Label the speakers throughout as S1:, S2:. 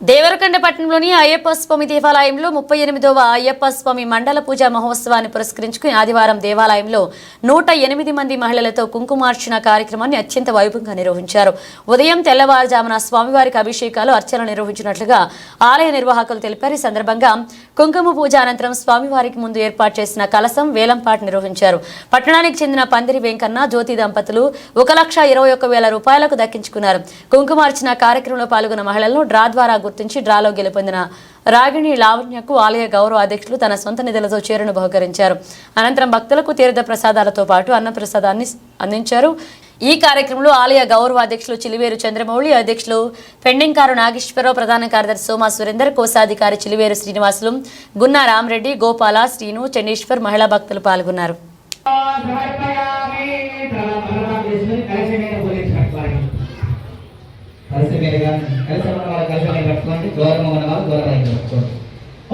S1: దేవరకొండ పట్టణంలోని అయ్యప్ప స్వామి దేవాలయంలో ముప్పై ఎనిమిదవ అయ్యప్ప స్వామి మండల పూజా మహోత్సవాన్ని పురస్కరించుకుని ఆదివారం దేవాలయంలో నూట ఎనిమిది మంది మహిళలతో కుంకుమార్చన కార్యక్రమాన్ని అత్యంత వైభవంగా నిర్వహించారు. ఉదయం తెల్లవారుజామున స్వామివారికి అభిషేకాలు అర్చనలు నిర్వహించినట్లుగా ఆలయ నిర్వాహకులు తెలిపారు. ఈ సందర్భంగా కుంకుమ పూజ అనంతరం స్వామివారికి ముందు ఏర్పాటు చేసిన కలసం వేలంపాట నిర్వహించారు. పట్టణానికి చెందిన పందిరి వెంకన్న జ్యోతి దంపతులు ఒక లక్ష ఇరవై ఒక్క వేల రూపాయలకు దక్కించుకున్నారు. కుంకుమార్చన కార్యక్రమంలో పాల్గొన్న మహిళలను డ్రా ద్వారా గుర్తించి డ్రాలో గెలుపొందిన రాగిణి లావణ్యకు ఆలయ గౌరవ అధ్యక్షులు తన సొంత నిధులతో చీరను బహుకరించారు. అనంతరం భక్తులకు తీర్థ ప్రసాదాలతో పాటు అన్నప్రసాదాన్ని అందించారు. ఈ కార్యక్రమంలో ఆలయ గౌరవ అధ్యక్షులు చిలివేరు చంద్రమౌళి అధ్యక్షులు పెండింకారు నాగేశ్వరరావు ప్రధాన కార్యదర్శి సోమా సురేందర్ కోశాధికారి చిలివేరు శ్రీనివాసులు గున్నా రామరెడ్డి గోపాల శ్రీను చండీశ్వర్ మహిళా భక్తులు పాల్గొన్నారు
S2: సమర్పయామి తర్వాత చేసుకుని కలిసి మీద పోలీసు కట్టుకోవాలి కలిసి కలిసి ఉన్న వాళ్ళు కలిసి మీద కట్టుకోండి ఉన్న వాళ్ళు దూరం అయితే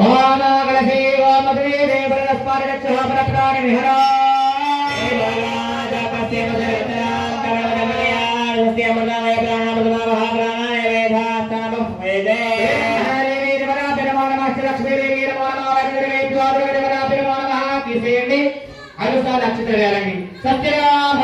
S2: ఓం కలిసి ఓం మధురే దేవర స్పారణ ప్రాణి విహరా నక్షత్ర వేలండి సత్యరామ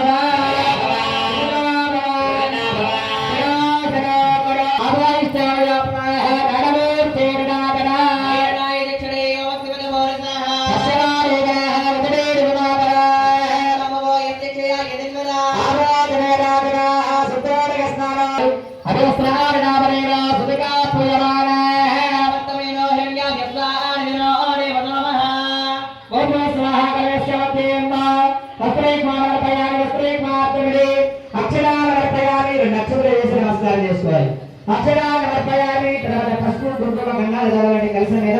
S2: అక్షరాలు నడపయాలి తర్వాత పసుపు కుంకుమ గంగాలు చదవండి కలిసి మీద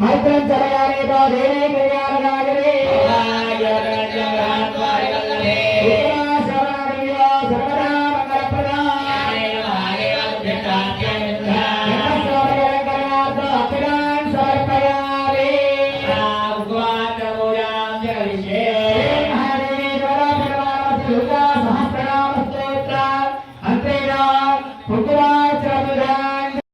S2: మైత్రం చదవాలి